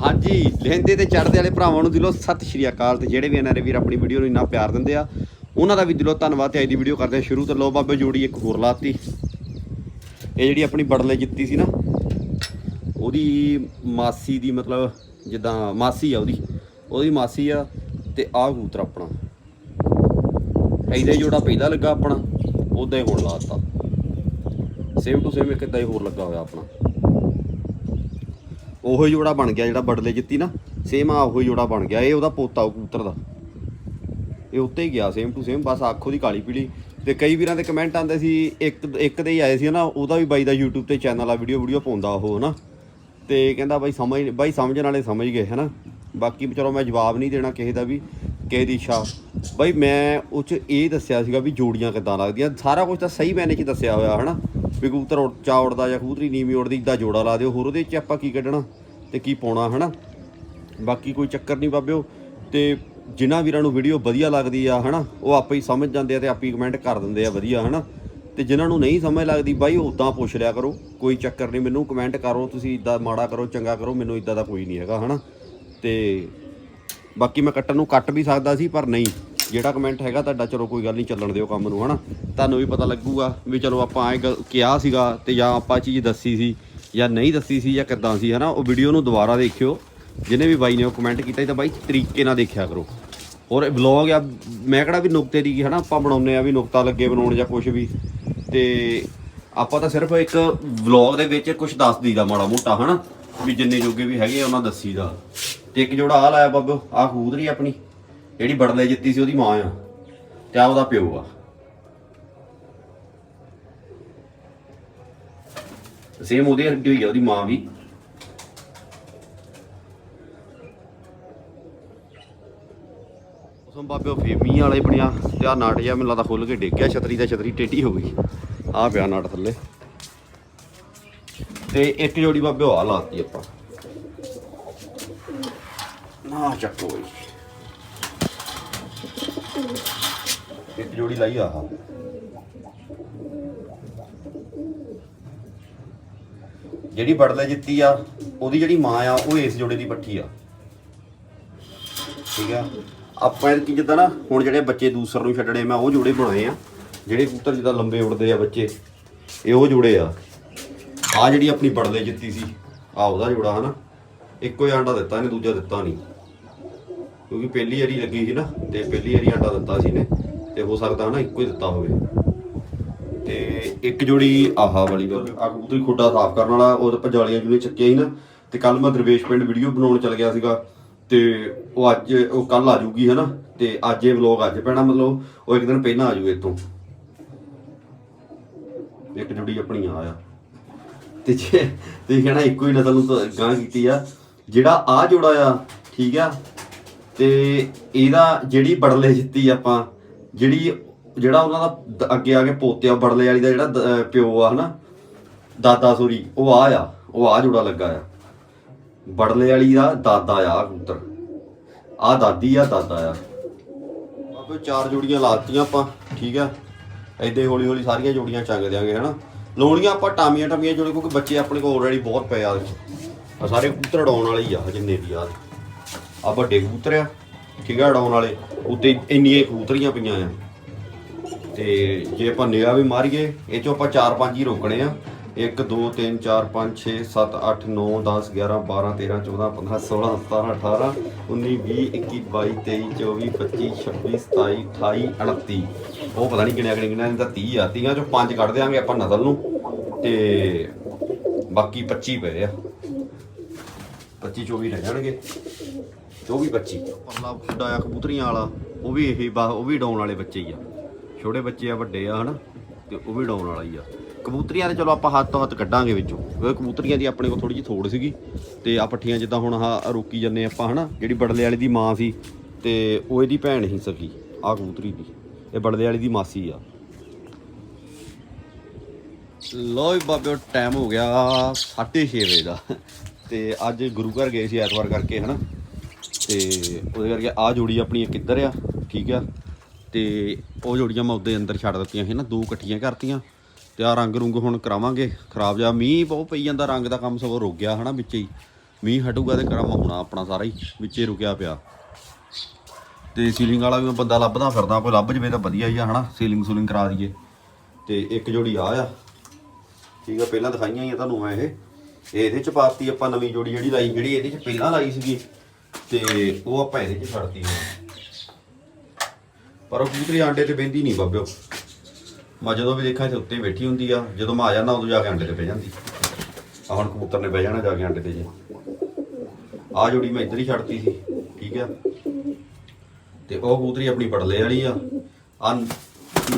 ਹਾਂਜੀ, ਲਹਿੰਦੇ ਤੇ ਚੜ੍ਹਦੇ ਵਾਲੇ ਭਰਾਵਾਂ ਨੂੰ ਦਿਲੋਂ ਸਤਿ ਸ਼੍ਰੀ ਅਕਾਲ ਤੇ ਜਿਹੜੇ ਵੀ ਇਹਨਾਂ ਦੇ ਵੀਰ ਆਪਣੀ ਵੀਡੀਓ ਨੂੰ ਇੰਨਾ ਪਿਆਰ ਦਿੰਦੇ ਆ, ਉਹਨਾਂ ਦਾ ਵੀ ਦਿਲੋਂ ਧੰਨਵਾਦ ਤੇ ਅੱਜ ਦੀ ਵੀਡੀਓ ਕਰਦੇ ਆ ਸ਼ੁਰੂ। ਤੋਂ ਲੋ ਬਾਬੇ ਜੋੜੀ ਇੱਕ ਹੋਰ ਲਾਤੀ। ਇਹ ਜਿਹੜੀ ਆਪਣੀ ਬੜਲੇ ਜਿੱਤੀ ਸੀ ਨਾ, ਉਹਦੀ ਮਾਸੀ ਦੀ ਮਤਲਬ ਜਿੱਦਾਂ ਮਾਸੀ ਆ ਉਹਦੀ ਉਹਦੀ ਮਾਸੀ ਆ ਤੇ ਆਹ ਕਬੂਤਰ ਆਪਣਾ। ਇਹਦਾ ਹੀ ਜੋੜਾ ਪਹਿਲਾਂ ਲੱਗਾ ਆਪਣਾ ਉਦਾਂ ਹੀ ਹੁਣ ਲਾਤਾ। ਸੇਮ ਟੂ ਸੇਮ ਇੱਕ ਇਦਾਂ ਹੀ ਹੋਰ ਲੱਗਾ ਹੋਇਆ ਆਪਣਾ। ਉਹੋ ਹੀ ਜੋੜਾ ਬਣ ਗਿਆ ਜਿਹੜਾ ਬੜਲੇ ਜਿੱਤੀ ਨਾ ਸੇਮ ਆ ਉਹੋ ਹੀ ਜੋੜਾ ਬਣ ਗਿਆ, ਇਹ ਉਹਦਾ ਪੋਤਾ ਉਹ ਕਬੂਤਰ ਦਾ। ਇਹ ਉੱਤੇ ਹੀ ਗਿਆ ਸੇਮ ਟੂ ਸੇਮ ਬਸ ਆਖੋ ਦੀ ਕਾਲੀ ਪੀਲੀ। ਤੇ ਕਈ ਵੀਰਾਂ ਦੇ ਕਮੈਂਟ ਆਉਂਦੇ ਸੀ, ਇੱਕ ਇੱਕ ਦੇ ਹੀ ਆਏ ਸੀ ਨਾ ਉਹਦਾ ਵੀ ਬਾਈ ਦਾ YouTube ਤੇ ਚੈਨਲ ਆ ਵੀਡੀਓ ਵੀਡੀਓ ਪਾਉਂਦਾ ਉਹ ਹਨਾ। ਤੇ ਕਹਿੰਦਾ ਬਾਈ ਸਮਝ, ਬਾਈ ਸਮਝਣ ਵਾਲੇ ਸਮਝ ਗਏ ਹਨਾ। ਬਾਕੀ ਚਲੋ ਮੈਂ ਜਵਾਬ ਨਹੀਂ ਦੇਣਾ ਕਿਸੇ ਦਾ ਵੀ, ਕਿਸੇ ਦੀ ਇੱਛਾ। ਬਾਈ ਮੈਂ ਉਹ ਚ ਇਹ ਦੱਸਿਆ ਸੀਗਾ ਵੀ ਜੋੜੀਆਂ ਕਿੱਦਾਂ ਲੱਗਦੀਆਂ, ਸਾਰਾ ਕੁਝ ਤਾਂ ਸਹੀ ਮੈਨੇ ਚ ਦੱਸਿਆ ਹੋਇਆ ਹਨਾ। ਵੀ ਕਬੂਤਰ ਉੜ- ਚਾ ਉੜਦਾ ਜਾਂ ਕਬੂਤਰੀ ਨੀਵੀਂ ਉੜਦੀ ਇਦਾਂ ਜੋੜਾ ਲਾ ਦਿਓ। ਹੋਰ ਉਹਦੇ ਚ ਆਪਾਂ ਕੀ ਕੱਢਣਾ ਤੇ ਕੀ ਪਾਉਣਾ, ਹਨਾ? ਬਾਕੀ ਕੋਈ ਚੱਕਰ ਨਹੀਂ ਬਾਬਿਓ। ਤੇ ਜਿਨ੍ਹਾਂ ਵੀਰਾਂ ਨੂੰ ਵੀਡੀਓ ਵਧੀਆ ਲੱਗਦੀ ਆ, ਹਨਾ, ਉਹ ਆਪੇ ਹੀ ਸਮਝ ਜਾਂਦੇ ਆ ਤੇ ਆਪੇ ਹੀ ਕਮੈਂਟ ਕਰ ਦਿੰਦੇ ਆ ਵਧੀਆ, ਹਨਾ? ਤੇ ਜਿਨ੍ਹਾਂ ਨੂੰ ਨਹੀਂ ਸਮਝ ਲੱਗਦੀ, ਬਾਈ ਉਦਾਂ ਪੁੱਛ ਲਿਆ ਕਰੋ। ਕੋਈ ਚੱਕਰ ਨਹੀਂ, ਮੈਨੂੰ ਕਮੈਂਟ ਕਰੋ, ਤੁਸੀਂ ਇਦਾਂ ਮਾੜਾ ਕਰੋ, ਚੰਗਾ ਕਰੋ, ਮੈਨੂੰ ਇਦਾਂ ਦਾ ਕੋਈ ਨਹੀਂ ਹੈਗਾ, ਹਨਾ? ਤੇ ਬਾਕੀ ਮੈਂ ਕੱਟਣ ਨੂੰ ਕੱਟ ਵੀ ਸਕਦਾ ਸੀ, ਪਰ ਨਹੀਂ। ਜਿਹੜਾ ਕਮੈਂਟ ਹੈਗਾ ਤੁਹਾਡਾ, ਚਲੋ ਕੋਈ ਗੱਲ ਨਹੀਂ, ਚੱਲਣ ਦਿਓ ਕੰਮ ਨੂੰ, ਹਨਾ? ਤੁਹਾਨੂੰ ਵੀ ਪਤਾ ਲੱਗੂਗਾ ਵੀ ਚਲੋ ਆਪਾਂ ਐ ਕਿਹਾ ਸੀਗਾ ਤੇ ਜਾਂ ਆਪਾਂ ਚੀਜ਼ ਦੱਸੀ ਸੀ ਜਾਂ ਨਹੀਂ ਦੱਸੀ ਸੀ ਜਾਂ ਕਿੱਦਾਂ ਸੀ, ਹਨਾ? ਉਹ ਵੀਡੀਓ ਨੂੰ ਦੁਬਾਰਾ ਦੇਖਿਓ। ਜਿਹਨੇ ਵੀ ਬਾਈ ਨੇ ਉਹ ਕਮੈਂਟ ਕੀਤਾ ਸੀ ਤਾਂ ਬਾਈ ਤਰੀਕੇ ਨਾਲ ਦੇਖਿਆ ਕਰੋ। ਔਰ ਵਲੌਗ ਆ, ਮੈਂ ਕਿਹੜਾ ਵੀ ਨੁਕਤੇ ਦੀ, ਹਨਾ? ਆਪਾਂ ਬਣਾਉਂਦੇ ਆ ਵੀ ਨੁਕਤਾ ਲੱਗੇ ਬਣਾਉਣ ਜਾਂ ਕੁਝ ਵੀ। ਤੇ ਆਪਾਂ ਤਾਂ ਸਿਰਫ ਇੱਕ ਵਲੌਗ ਦੇ ਵਿੱਚ ਕੁਝ ਦੱਸ ਦਈਦਾ ਮਾੜਾ ਮੋਟਾ, ਹਨਾ? ਵੀ ਜਿੰਨੇ ਜੋਗੇ ਵੀ ਹੈਗੇ ਆ, ਉਹਨਾਂ ਦੱਸੀਦਾ। ਤੇ ਇੱਕ ਜੋੜਾ ਆ ਲਾਇਆ ਬਾਬੋ ਆ ਖੂਦਰੀ ਆਪਣੀ। ਜਿਹੜੀ ਬੜਲੇ ਜਿੱਤੀ ਸੀ ਉਹਦੀ ਮਾਂ ਆ ਤੇ ਆ ਉਹਦਾ ਪਿਓ ਆ। ਸੇਮ ਉਹਦੇ ਹੱਡੀ ਹੋਈ ਆ, ਉਹਦੀ ਮਾਂ ਵੀ। ਉਸੋਂ ਬਾਬੇ ਉਹ ਫੇਮੀ ਵਾਲੇ ਬਣਿਆ ਤੇ ਆ ਨਾਟ ਜਿਹਾ ਮੈਨੂੰ ਲੱਗਦਾ ਖੁੱਲ ਕੇ ਡਿੱਗ ਗਿਆ, ਛਤਰੀ ਦਾ ਛਤਰੀ ਟੇਢੀ ਹੋ ਗਈ। ਆ ਪਿਆ ਨਾਟ ਥੱਲੇ। ਤੇ ਇੱਕ ਜੋੜੀ ਬਾਬੇ ਉਹ ਆ ਲਾਤੀ ਆਪਾਂ। ਨਾ ਚੱਕੋ ਬਈ। ਇੱਕ ਜੋੜੀ ਲਾਈ ਆਹ। ਜਿਹੜੀ ਬੜਲੇ ਜਿੱਤੀ ਆ, ਉਹਦੀ ਜਿਹੜੀ ਮਾਂ ਆ, ਉਹ ਇਸ ਜੋੜੇ ਦੀ ਪੱਠੀ ਆ। ਠੀਕ ਆ? ਆਪਾਂ ਕੀ ਜਿੱਦਾਂ ਨਾ, ਹੁਣ ਜਿਹੜੇ ਬੱਚੇ ਦੂਸਰ ਨੂੰ ਛੱਡਣੇ, ਮੈਂ ਉਹ ਜੋੜੇ ਬਣਾਏ ਆ। ਜਿਹੜੇ ਕਬੂਤਰ ਜਿੱਦਾਂ ਲੰਬੇ ਉੜਦੇ ਆ ਬੱਚੇ, ਇਹ ਉਹ ਜੋੜੇ ਆ। ਆ ਜਿਹੜੀ ਆਪਣੀ ਬੜਲੇ ਜਿੱਤੀ ਸੀ ਆ ਉਹਦਾ ਜੋੜਾ ਹਨਾ। ਇੱਕੋ ਹੀ ਆਂਡਾ ਦਿੱਤਾ ਇਹਨੇ, ਦੂਜਾ ਦਿੱਤਾ ਨਹੀਂ। ਕਿਉਂਕਿ ਪਹਿਲੀ ਵਾਰੀ ਲੱਗੀ ਸੀ ਨਾ, ਤੇ ਪਹਿਲੀ ਵਾਰੀ ਆਂਡਾ ਦਿੱਤਾ ਸੀ ਨੇ ਤੇ ਹੋ ਸਕਦਾ ਹਨਾ ਇੱਕੋ ਹੀ ਦਿੱਤਾ ਹੋਵੇ। ਤੇ ਇੱਕ ਜੋੜੀ ਆਹਾ ਵਾਲੀ ਆ ਕਬੂਤਰੀ ਖੁੱਡਾ ਸਾਫ਼ ਕਰਨ ਵਾਲਾ, ਉਹ ਤਾਂ ਪਜਾਲੀਆਂ ਚੱਕਿਆ ਸੀ ਨਾ, ਤੇ ਕੱਲ ਮੈਂ ਦਰਵੇਸ਼ ਪਿੰਡ ਵੀਡੀਓ ਬਣਾਉਣ ਚੱਲ ਗਿਆ ਸੀਗਾ, ਤੇ ਉਹ ਅੱਜ, ਉਹ ਕੱਲ ਆ ਜੂਗੀ ਹਨਾ, ਤੇ ਅੱਜ ਇਹ ਵਲੌਗ ਅੱਜ ਪੈਣਾ ਮਤਲਬ, ਉਹ ਇੱਕ ਦਿਨ ਪਹਿਲਾਂ ਆ ਜੂ ਇਤੋਂ ਇੱਕ ਜੋੜੀ ਆਪਣੀ ਆ ਤੇ ਜੇ ਤੁਸੀਂ ਕਹਿਣਾ ਇੱਕੋ ਹੀ ਨਸਲ ਨੂੰ ਗਾਂ ਕੀਤੀ ਆ, ਜਿਹੜਾ ਆ ਜੋੜਾ ਆ, ਠੀਕ ਆ, ਤੇ ਇਹਦਾ ਜਿਹੜੀ ਬੜਲੇ ਜਿੱਤੀ ਆਪਾਂ ਜਿਹੜੀ ਜਿਹੜਾ ਉਹਨਾਂ ਦਾ ਦ- ਅੱਗੇ ਆ ਕੇ ਪੋਤਿਆ ਬੜਲੇ ਵਾਲੀ ਦਾ ਜਿਹੜਾ ਦ- ਪਿਓ ਆ ਹਨਾ, ਦਾਦਾ ਸੋਰੀ, ਉਹ ਆ ਆ, ਉਹ ਆ ਜੋੜਾ ਲੱਗਾ ਆ। ਬੜਲੇ ਵਾਲੀ ਦਾ ਦਾਦਾ ਆ ਕਬੂਤਰ। ਆ ਦਾਦੀ ਆ, ਦਾਦਾ ਆ। ਬਾਬੇ ਚਾਰ ਜੋੜੀਆਂ ਲਾਤੀਆਂ ਆਪਾਂ, ਠੀਕ ਆ। ਐਦੇ ਹੌਲੀ ਹੌਲੀ ਸਾਰੀਆਂ ਜੋੜੀਆਂ ਚੰਗ ਦਿਆਂਗੇ, ਹਨਾ। ਲਾਉਣੀਆਂ ਆਪਾਂ ਟਾਮੀਆਂ ਟਾਮੀਆਂ ਜੋੜੇ, ਕਿਉਂਕਿ ਬੱਚੇ ਆਪਣੇ ਕੋਲ ਆਲਰੇਡੀ ਬਹੁਤ ਪਏ ਆ। ਆ ਸਾਰੇ ਕਬੂਤਰ ਉਡਾਉਣ ਵਾਲੇ ਹੀ ਆ, ਜਿੰਨੇ ਵੀ ਆ। ਆ ਵੱਡੇ ਕਬੂਤਰ ਆ, ਠੀਕ ਆ, ਉਡਾਉਣ ਵਾਲੇ। ਉੱਤੇ ਇੰਨੀਆਂ ਹੀ ਕਬੂਤਰੀਆਂ ਪਈਆਂ ਆ। ਤੇ ਜੇ ਆਪਾਂ ਨਿਗਾਹ ਵੀ ਮਾਰੀਏ, ਇਹ ਚੋਂ ਆਪਾਂ 4-5 ਹੀ ਰੋਕਣੇ ਆ। 1 2 3 4 5 6 7 8 9 10 11 12 13 14 15 16 17 18 19 20 21 22 23 24 25 26 27 28 29 ਉਹ ਪਤਾ ਨਹੀਂ ਕਿੰਨੇ ਕਿੰਨੇ ਕਿੰਨੇ ਦਾ 30 ਆ। 30 ਚੋਂ 5 ਕੱਢ ਦਿਆਂਗੇ ਆਪਾਂ ਨਸਲ ਨੂੰ। ਤੇ ਬਾਕੀ 25 ਪਏ ਆ। 25 24 ਰਹਿ ਜਾਣਗੇ। ਉਹ ਵੀ 25 ਪਰਲਾ ਫੁੱਡਾ ਆ ਕਬੂਤਰੀਆਂ ਵਾਲਾ, ਉਹ ਵੀ ਇਹ ਬਾ ਉਹ ਵੀ ਡਾਉਣ ਵਾਲੇ ਬੱਚੇ ਹੀ ਆ। ਛੋਟੇ ਬੱਚੇ ਆ, ਵੱਡੇ ਆ, ਹਨਾ? ਤੇ ਉਹ ਵੀ ਡਾਉਣ ਵਾਲਾ ਹੀ ਆ। ਕਬੂਤਰੀਆਂ ਤੇ ਚਲੋ ਆਪਾਂ ਹੱਥ ਤੋਂ ਹੱਥ ਕੱਢਾਂਗੇ ਵਿੱਚੋਂ। ਕਿਉਂਕਿ ਕਬੂਤਰੀਆਂ ਦੀ ਆਪਣੇ ਕੋਲ ਥੋੜੀ ਜਿਹੀ ਥੋੜ ਸੀਗੀ। ਤੇ ਆ ਪੱਠੀਆਂ ਜਿੱਦਾਂ ਹੁਣ ਆਹ ਰੋਕੀ ਜੰਨੇ ਆਪਾਂ, ਹਨਾ? ਜਿਹੜੀ ਬੜਲੇ ਵਾਲੀ ਦੀ ਮਾਂ ਸੀ। ਤੇ ਉਹ ਇਹਦੀ ਭੈਣ ਹੀ ਸਕੀ ਆ ਕਬੂਤਰੀ ਦੀ। ਇਹ ਬੜਲੇ ਵਾਲੀ ਦੀ ਮਾਸੀ ਆ। ਲੋ ਵੀ ਬਾਬਿਓ ਟਾਈਮ ਹੋ ਗਿਆ 6:30 ਵਜੇ ਦਾ। ਤੇ ਅੱਜ ਗੁਰੂ ਘਰ ਗਏ ਸੀ ਐਤਵਾਰ ਕਰਕੇ, ਹਨਾ? ਤੇ ਉਹਦੇ ਕਰਕੇ ਆ ਜੋੜੀ ਆਪਣੀ ਇੱਕ ਇੱਧਰ ਆ, ਠੀਕ ਆ। ਤੇ ਉਹ ਜੋੜੀਆਂ ਮੈਂ ਉਹਦੇ ਅੰਦਰ ਛੱਡ ਦਿੱਤੀਆਂ ਸੀ ਨਾ, ਦੋ ਇਕੱਠੀਆਂ ਕਰਤੀਆਂ। ਤੇ ਆ ਰੰਗ ਰੁੰਗ ਹੁਣ ਕਰਾਵਾਂਗੇ, ਖਰਾਬ ਜਾ ਮੀਂਹ ਬਹੁਤ ਪਈ ਜਾਂਦਾ, ਰੰਗ ਦਾ ਕੰਮ ਸਗੋਂ ਰੁਕ ਗਿਆ ਹਨਾ ਵਿੱਚ ਹੀ। ਮੀਂਹ ਹਟੂਗਾ ਤੇ ਕਰਾਮਾ ਹੋਣਾ ਆਪਣਾ ਸਾਰਾ ਹੀ, ਵਿੱਚੇ ਰੁਕਿਆ ਪਿਆ। ਤੇ ਸੀਲਿੰਗ ਵਾਲਾ ਵੀ ਮੈਂ ਬੰਦਾ ਲੱਭਦਾ ਫਿਰਦਾ, ਕੋਈ ਲੱਭ ਜਵੇ ਤਾਂ ਵਧੀਆ ਹੀ ਆ ਹਨਾ ਸੀਲਿੰਗ ਸੂਲਿੰਗ ਕਰਾ ਦਈਏ। ਤੇ ਇੱਕ ਜੋੜੀ ਆ ਆ। ਠੀਕ ਆ, ਪਹਿਲਾਂ ਦਿਖਾਈਆਂ ਹੀ ਆ ਤੁਹਾਨੂੰ ਮੈਂ ਇਹ ਇਹਦੇ ਚ ਪਾਤੀ ਆਪਾਂ ਨਵੀਂ ਜੋੜੀ ਜਿਹੜੀ ਲਾਈ, ਜਿਹੜੀ ਇਹਦੇ ਚ ਪਹਿਲਾਂ ਲਾਈ ਸੀਗੀ। ਤੇ ਉਹ ਆਪਾਂ ਇਹਦੇ ਚ ਛੱਡਤੀ ਹੁਣ ਪਰ ਉਹ ਕਬੂਤਰੀ ਆਂਡੇ ਤੇ ਬਹਿੰਦੀ ਨਹੀਂ ਬਾਬਿਓ। ਮੈਂ ਜਦੋਂ ਵੀ ਦੇਖਾਂ ਇੱਥੇ ਉੱਤੇ ਬੈਠੀ ਹੁੰਦੀ ਆ, ਜਦੋਂ ਮੈਂ ਆ ਜਾਂਦਾ ਉਦੋਂ ਜਾ ਕੇ ਆਂਡੇ ਤੇ ਬਹਿ ਜਾਂਦੀ। ਆ ਹੁਣ ਕਬੂਤਰ ਨੇ ਬਹਿ ਜਾਣਾ ਜਾ ਕੇ ਆਂਡੇ ਤੇ ਜੇ। ਆ ਜੋੜੀ ਮੈਂ ਇੱਧਰ ਹੀ ਛੱਡਤੀ ਸੀ, ਠੀਕ ਆ। ਤੇ ਉਹ ਕਬੂਤਰੀ ਆਪਣੀ ਪਟਲੇ ਵਾਲੀ ਆ। ਆ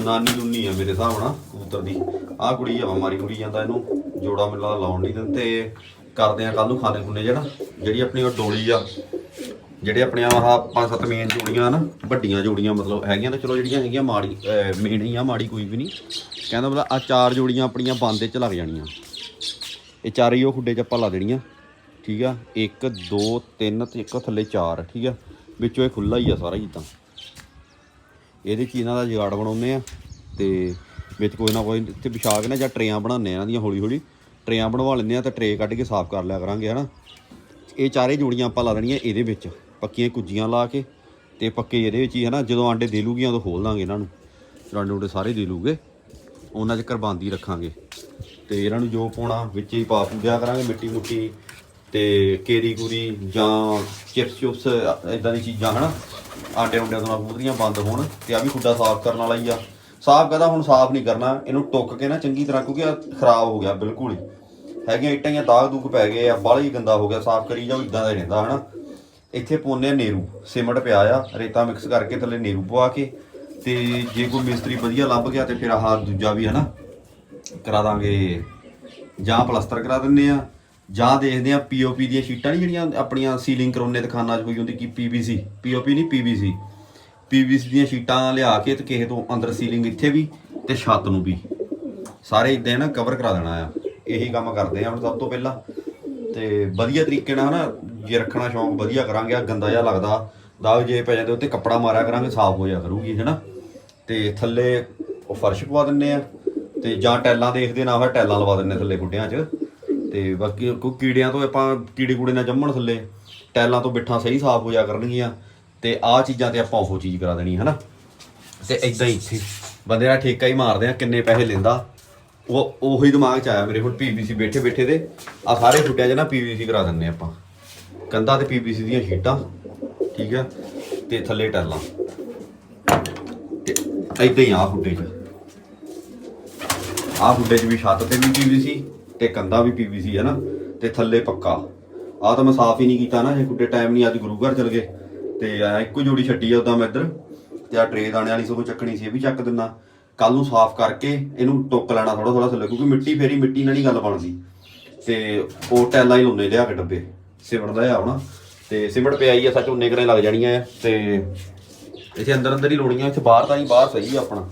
ਨਾਨੀ ਨੂਨੀ ਆ ਮੇਰੇ ਹਿਸਾਬ ਨਾਲ ਕਬੂਤਰ ਦੀ। ਆ ਕੁੜੀ ਆ, ਮਾਰੀ ਕੁੜੀ ਜਾਂਦਾ ਇਹਨੂੰ, ਜੋੜਾ ਮਿਲਾ ਲਾਉਣ ਨਹੀਂ ਦਿੰਦੇ। ਤੇ ਕਰਦੇ ਆ ਕੱਲ ਨੂੰ ਖਾਣੇ ਖੁੰਨੇ ਜਿਹੜਾ, ਜਿਹੜੀ ਆਪਣੀ ਉਹ ਡੋਲੀ ਆ। ਜਿਹੜੇ ਆਪਣੇ ਆਹ ਪੰਜ ਸੱਤ ਮੇਨ ਜੋੜੀਆਂ ਨਾ, ਵੱਡੀਆਂ ਜੋੜੀਆਂ ਮਤਲਬ ਹੈਗੀਆਂ ਤਾਂ ਚਲੋ ਜਿਹੜੀਆਂ ਹੈਗੀਆਂ ਮਾੜੀ ਮੇਨ ਹੀ ਆ, ਮਾੜੀ ਕੋਈ ਵੀ ਨਹੀਂ। ਕਹਿੰਦਾ ਮਤਲਬ ਆ ਚਾਰ ਜੋੜੀਆਂ ਆਪਣੀਆਂ ਬੰਦ ਚ ਲੱਗ ਜਾਣੀਆਂ। ਇਹ ਚਾਰੇ ਹੀ ਉਹ ਖੁੱਡੇ ਚ ਆਪਾਂ ਲਾ ਦੇਣੀਆਂ। ਠੀਕ ਆ? 1 2 3 ਤੇ ਇੱਕ ਥੱਲੇ 4 ਠੀਕ ਆ? ਵਿੱਚੋਂ ਇਹ ਖੁੱਲਾ ਹੀ ਆ ਸਾਰਾ ਹੀ ਇਹਦੇ ਚ ਇਹਨਾਂ ਦਾ ਜਗਾੜ ਬਣਾਉਂਦੇ ਆ ਤੇ ਵਿੱਚ ਕੋਈ ਨਾ ਕੋਈ ਇੱਥੇ ਵਿਛਾ ਕੇ ਨਾ ਜਾਂ ਟਰੇਆਂ ਬਣਾਉਂਦੇ ਆ ਇਹਨਾਂ ਦੀਆਂ ਹੌਲੀ ਹੌਲੀ ਟਰੇਆਂ ਬਣਵਾ ਲੈਂਦੇ ਆ ਤਾਂ ਟਰੇ ਕੱਢ ਕੇ ਸਾਫ਼ ਕਰ ਲਿਆ ਕਰਾਂਗੇ, ਹਨਾ? ਇਹ ਚਾਰੇ ਜੋੜੀਆਂ ਆਪਾਂ ਲਾ ਦੇਣੀਆਂ ਇਹਦੇ ਵਿੱਚ। ਪੱਕੀਆਂ ਕੁੱਜੀਆਂ ਲਾ ਕੇ ਤੇ ਪੱਕੇ ਇਹਦੇ ਵਿੱਚ ਹੀ, ਹਨਾ? ਜਦੋਂ ਆਂਡੇ ਦੇ ਲੂਗੀਆਂ, ਉਦੋਂ ਖੋਲ ਦਾਂਗੇ ਇਹਨਾਂ ਨੂੰ। ਜਦੋਂ ਆਂਡੇ ਉਂਡੇ ਸਾਰੇ ਦੇ ਲੂਗੇ। ਉਹਨਾਂ 'ਚ ਕਰਬਾਂਦੀ ਰੱਖਾਂਗੇ। ਤੇ ਇਹਨਾਂ ਨੂੰ ਜੋ ਪਾਉਣਾ, ਵਿੱਚ ਹੀ ਪਾ ਪੂਜਾ ਕਰਾਂਗੇ, ਮਿੱਟੀ ਮੁੱਟੀ ਤੇ ਕੇਰੀ ਕੂਰੀ ਜਾਂ ਚਿਪਸ ਚੁਪਸ ਇਦਾਂ ਦੀ ਚੀਜ਼ਾਂ, ਹਨਾ? ਆਂਡੇ ਉਂਡਿਆਂ ਤੋਂ ਕਬੂਤਰੀਆਂ ਬੰਦ ਹੋਣ ਤੇ ਆ ਵੀ ਖੁੱਡਾ ਸਾਫ਼ ਕਰਨ ਵਾਲਾ ਹੀ ਆ। ਸਾਫ਼ ਕਹਦਾ ਹੁਣ ਸਾਫ਼ ਨਹੀਂ ਕਰਨਾ, ਇਹਨੂੰ ਟੁੱਕ ਕੇ ਨਾ ਚੰਗੀ ਤਰ੍ਹਾਂ, ਕਿਉਂਕਿ ਖਰਾਬ ਹੋ ਗਿਆ ਬਿਲਕੁਲ ਹੀ। ਹੈਗੀਆਂ ਇੱਟਾਂ ਜਾਂ ਦਾਗ ਦੂਗ ਪੈ ਗਏ ਆ, ਬਾਹਲਾ ਹੀ ਗੰਦਾ ਹੋ ਗਿਆ, ਸਾਫ਼ ਕਰੀ ਜਾਓ ਇਦਾਂ ਦਾ ਹੀ ਰਹਿੰਦਾ, ਹਨਾ? ਇੱਥੇ ਪਾਉਂਦੇ ਆ ਨੇਰੂ, ਸੀਮਟ ਪਿਆ ਆ, ਰੇਤਾ ਮਿਕਸ ਕਰਕੇ ਥੱਲੇ ਨੇਰੂ ਪਵਾ ਕੇ ਤੇ ਜੇ ਕੋਈ ਮਿਸਤਰੀ ਵਧੀਆ ਲੱਭ ਗਿਆ ਤੇ ਫਿਰ ਆਹ ਦੂਜਾ ਵੀ ਹਨਾ ਕਰਾ ਦਾਂਗੇ। ਜਾਂ ਪਲਸਤਰ ਕਰਾ ਦਿੰਨੇ ਆ, ਜਾਂ ਦੇਖਦੇ ਆ ਪੀਓਪੀ ਦੀਆਂ ਸ਼ੀਟਾਂ ਨਹੀਂ ਜਿਹੜੀਆਂ ਆਪਣੀਆਂ ਸੀਲਿੰਗ ਕਰਾਉਣੇ ਦੁਕਾਨਾਂ 'ਚ ਕੋਈ ਹੁੰਦੀ ਕੀ ਪੀਵੀਸੀ ਪੀਓਪੀ ਨਹੀਂ ਪੀਵੀਸੀ ਪੀਵੀਸੀ ਦੀਆਂ ਸ਼ੀਟਾਂ ਲਿਆ ਕੇ ਤੇ ਕਿਸੇ ਤੋਂ ਅੰਦਰ ਸੀਲਿੰਗ ਇੱਥੇ ਵੀ ਤੇ ਛੱਤ ਨੂੰ ਵੀ। ਸਾਰੇ ਇਦਾਂ ਨਾ ਕਵਰ ਕਰਾ ਦੇਣਾ ਆ। ਇਹੀ ਕੰਮ ਕਰਦੇ ਆ ਹੁਣ ਸਭ ਤੋਂ ਪਹਿਲਾਂ। ਤੇ ਵਧੀਆ ਤਰੀਕੇ ਨਾਲ ਹਨਾ ਜੇ ਰੱਖਣਾ ਸ਼ੌਂਕ ਵਧੀਆ ਕਰਾਂਗੇ ਆ ਗੰਦਾ ਜਿਹਾ ਲੱਗਦਾ। ਦਾਗ ਜੇ ਪੈ ਜਾਂਦੇ, ਉੱਤੇ ਕੱਪੜਾ ਮਾਰਿਆ ਕਰਾਂਗੇ, ਸਾਫ਼ ਹੋ ਜਾ ਕਰੂਗੀ, ਹੈਨਾ? ਤੇ ਥੱਲੇ ਉਹ ਫਰਸ਼ ਪਵਾ ਦਿੰਨੇ ਆ, ਤੇ ਜਾਂ ਟੈਲਾਂ ਦੇਖਦੇ, ਨਾ ਹੋਇਆ ਟੈਲਾਂ ਲਵਾ ਦਿੰਨੇ ਥੱਲੇ ਗੁੱਡਿਆਂ 'ਚ। ਤੇ ਬਾਕੀ ਕੋਈ ਕੀੜਿਆਂ ਤੋਂ ਆਪਾਂ ਕੀੜੇ ਕੂੜੇ ਨਾ ਜੰਮਣ ਥੱਲੇ, ਟੈਲਾਂ ਤੋਂ ਬਿੱਠਾਂ ਸਹੀ ਸਾਫ਼ ਹੋ ਜਾ ਕਰਨਗੀਆਂ, ਤੇ ਆਹ ਚੀਜ਼ਾਂ ਤੇ ਆਪਾਂ ਉਹ ਚੀਜ਼ ਕਰਾ ਦੇਣੀ, ਹੈਨਾ? ਤੇ ਇਦਾਂ ਹੀ ਬੰਦੇ ਦਾ ਠੇਕਾ ਹੀ ਮਾਰਦੇ ਆ, ਕਿੰਨੇ ਪੈਸੇ ਲੈਂਦਾ ਉਹ ਉਹੀ ਦਿਮਾਗ 'ਚ ਆਇਆ ਮੇਰੇ ਹੁਣ ਪੀਵੀਸੀ ਬੈਠੇ ਬੈਠੇ ਦੇ। ਆ ਸਾਰੇ ਫੁੱਟਿਆਂ 'ਚ ਨਾ ਪੀਵੀਸੀ ਕਰਾ ਦਿੰਨੇ ਆਪਾਂ। ਕੰਧਾਂ ਤੇ ਪੀਵੀਸੀ ਦੀਆਂ ਸ਼ੀਟਾਂ, ਠੀਕ ਆ, ਤੇ ਥੱਲੇ ਟੈਲਾਂ ਤੇ ਇਦਾਂ ਹੀ ਆ ਫੁੱਟੇ 'ਚ ਆ ਫੁੱਟੇ 'ਚ ਵੀ ਛੱਤ ਤੇ ਵੀ ਪੀਵੀਸੀ ਤੇ ਕੰਧਾਂ ਵੀ ਪੀਵੀਸੀ ਹੈ ਨਾ, ਤੇ ਥੱਲੇ ਪੱਕਾ। ਆ ਤਾਂ ਮੈਂ ਸਾਫ਼ ਹੀ ਨਹੀਂ ਕੀਤਾ ਨਾ ਇਹ ਕੁੱਡੇ ਟਾਈਮ ਨਹੀਂ, ਅੱਜ ਗੁਰੂ ਘਰ ਚਲ ਗਏ। ਤੇ ਆ ਇੱਕੋ ਜੋੜੀ ਛੱਡੀ ਆ ਉਦਾਂ ਮੈਂ ਇੱਧਰ, ਤੇ ਆ ਟਰੇ ਦਾਣੇ ਵਾਲੀ ਸਗੋਂ ਚੱਕਣੀ ਸੀ, ਇਹ ਵੀ ਚੱਕ ਦਿੰਨਾ ਕੱਲ ਨੂੰ ਸਾਫ਼ ਕਰਕੇ ਇਹਨੂੰ ਟੁੱਕ ਲੈਣਾ ਥੋੜਾ ਥੋੜਾ ਥੱਲੇ, ਕਿਉਂਕਿ ਮਿੱਟੀ ਫੇਰੀ ਮਿੱਟੀ ਨਾਲ ਨਹੀਂ ਗੱਲ ਬਣਦੀ। ਤੇ ਉਹ ਟੈਲਾਂ ਹੀ ਲਾਉਂਦੇ ਲਿਆ ਕੇ ਡੱਬੇ ਸਿਮਟ ਦਾ ਆ ਹੋਣਾ। ਤੇ ਸਿਮਟ ਪਿਆ ਹੀ ਆ, ਸੱਚ ਉਹਨੇ ਕਰੇ ਲੱਗ ਜਾਣੀਆਂ ਆ। ਤੇ ਇੱਥੇ ਅੰਦਰ ਅੰਦਰ ਹੀ ਲਾਉਣੀਆਂ, ਇੱਥੇ ਬਾਹਰ ਤਾਂ ਹੀ ਬਾਹਰ ਸਹੀ ਆ ਆਪਣਾ।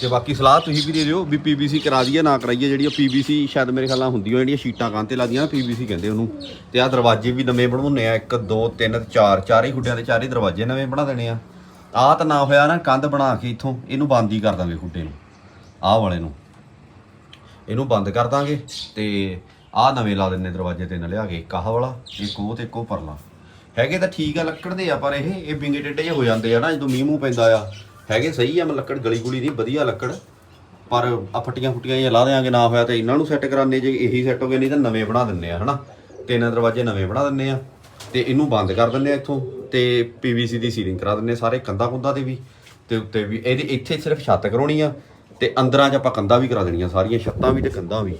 ਤੇ ਬਾਕੀ ਸਲਾਹ ਤੁਸੀਂ ਵੀ ਦੇ ਦਿਓ ਵੀ ਪੀਵੀਸੀ ਕਰਾ ਦਈਏ, ਨਾ ਕਰਾਈਏ ਜਿਹੜੀ ਪੀਵੀਸੀ ਸ਼ਾਇਦ ਮੇਰੇ ਖਿਆਲ ਨਾਲ ਹੁੰਦੀ ਹੋ ਜਿਹੜੀਆਂ ਸ਼ੀਟਾਂ ਕਾਂ ਤੇ ਲੱਗਦੀਆਂ ਨਾ ਪੀਵੀਸੀ ਕਹਿੰਦੇ ਉਹਨੂੰ। ਤੇ ਆਹ ਦਰਵਾਜ਼ੇ ਵੀ ਨਵੇਂ ਬਣਾਉਣੇ ਆ 1 2 3 4 ਚਾਰ ਹੀ ਗੁੱਡਿਆਂ ਦੇ ਚਾਰ ਹੀ ਦਰਵਾਜ਼ੇ ਨਵੇਂ ਬਣਾ ਦੇਣੇ ਆ। ਆਹ ਤਾਂ ਨਾ ਹੋਇਆ ਨਾ, ਕੰਧ ਬਣਾ ਕੇ ਇੱਥੋਂ, ਇਹਨੂੰ ਬੰਦ ਹੀ ਕਰ ਦਾਂਗੇ ਖੁੱਡੇ ਨੂੰ, ਆਹ ਵਾਲੇ ਨੂੰ। ਇਹਨੂੰ ਬੰਦ ਕਰ ਦਾਂਗੇ ਤੇ ਆਹ ਨਵੇਂ ਲਾ ਦਿੰਨੇ ਦਰਵਾਜ਼ੇ ਤੇ ਨਾ ਲਿਆ ਕੇ, ਇੱਕ ਆਹ ਵਾਲਾ, ਇੱਕ ਉਹ ਤੇ ਇੱਕ ਉਹ ਪਰਲਾ। ਹੈਗੇ ਤਾਂ ਠੀਕ ਆ, ਲੱਕੜ ਦੇ ਆ ਪਰ ਇਹ ਇਹ ਵਿੰਗੇ ਟੇਡੇ ਜਿਹੇ ਹੋ ਜਾਂਦੇ ਆ ਨਾ, ਜਦੋਂ ਮੀਂਹ ਮੂੰਹ ਪੈਂਦਾ ਆ। ਹੈਗੇ ਸਹੀ ਆ, ਮੈਂ ਲੱਕੜ ਗਲੀ ਗੁਲੀ ਨਹੀਂ, ਵਧੀਆ ਲੱਕੜ। ਪਰ ਆ ਫੱਟੀਆਂ ਫੁੱਟੀਆਂ ਇਹ ਲਾ ਦੇਾਂਗੇ ਨਾ ਹੋਇਆ ਤਾਂ ਇਹਨਾਂ ਨੂੰ ਸੈੱਟ ਕਰਾਣੇ ਜੇ, ਇਹੀ ਸੈੱਟ ਹੋ ਗਏ, ਨਹੀਂ ਤਾਂ ਨਵੇਂ ਬਣਾ ਦਿੰਨੇ ਆ, ਹਨਾ। ਤਿੰਨ ਦਰਵਾਜ਼ੇ ਨਵੇਂ ਬਣਾ ਦਿੰਨੇ ਆ। ਤੇ ਇਹਨੂੰ ਬੰਦ ਕਰ ਦਿੰਦੇ ਆ ਇੱਥੋਂ ਤੇ ਪੀਵੀਸੀ ਦੀ ਸੀਲਿੰਗ ਕਰਾ ਦਿੰਦੇ ਆ ਸਾਰੇ ਕੰਧਾਂ ਕੁੰਧਾਂ ਤੇ ਵੀ, ਤੇ ਉੱਤੇ ਵੀ। ਇਹਦੇ ਇੱਥੇ ਸਿਰਫ ਛੱਤ ਕਰਾਉਣੀ ਆ ਤੇ ਅੰਦਰਾਂ 'ਚ ਆਪਾਂ ਕੰਧਾਂ ਵੀ ਕਰਾ ਦੇਣੀਆਂ ਸਾਰੀਆਂ, ਛੱਤਾਂ ਵੀ ਤੇ ਕੰਧਾਂ ਵੀ।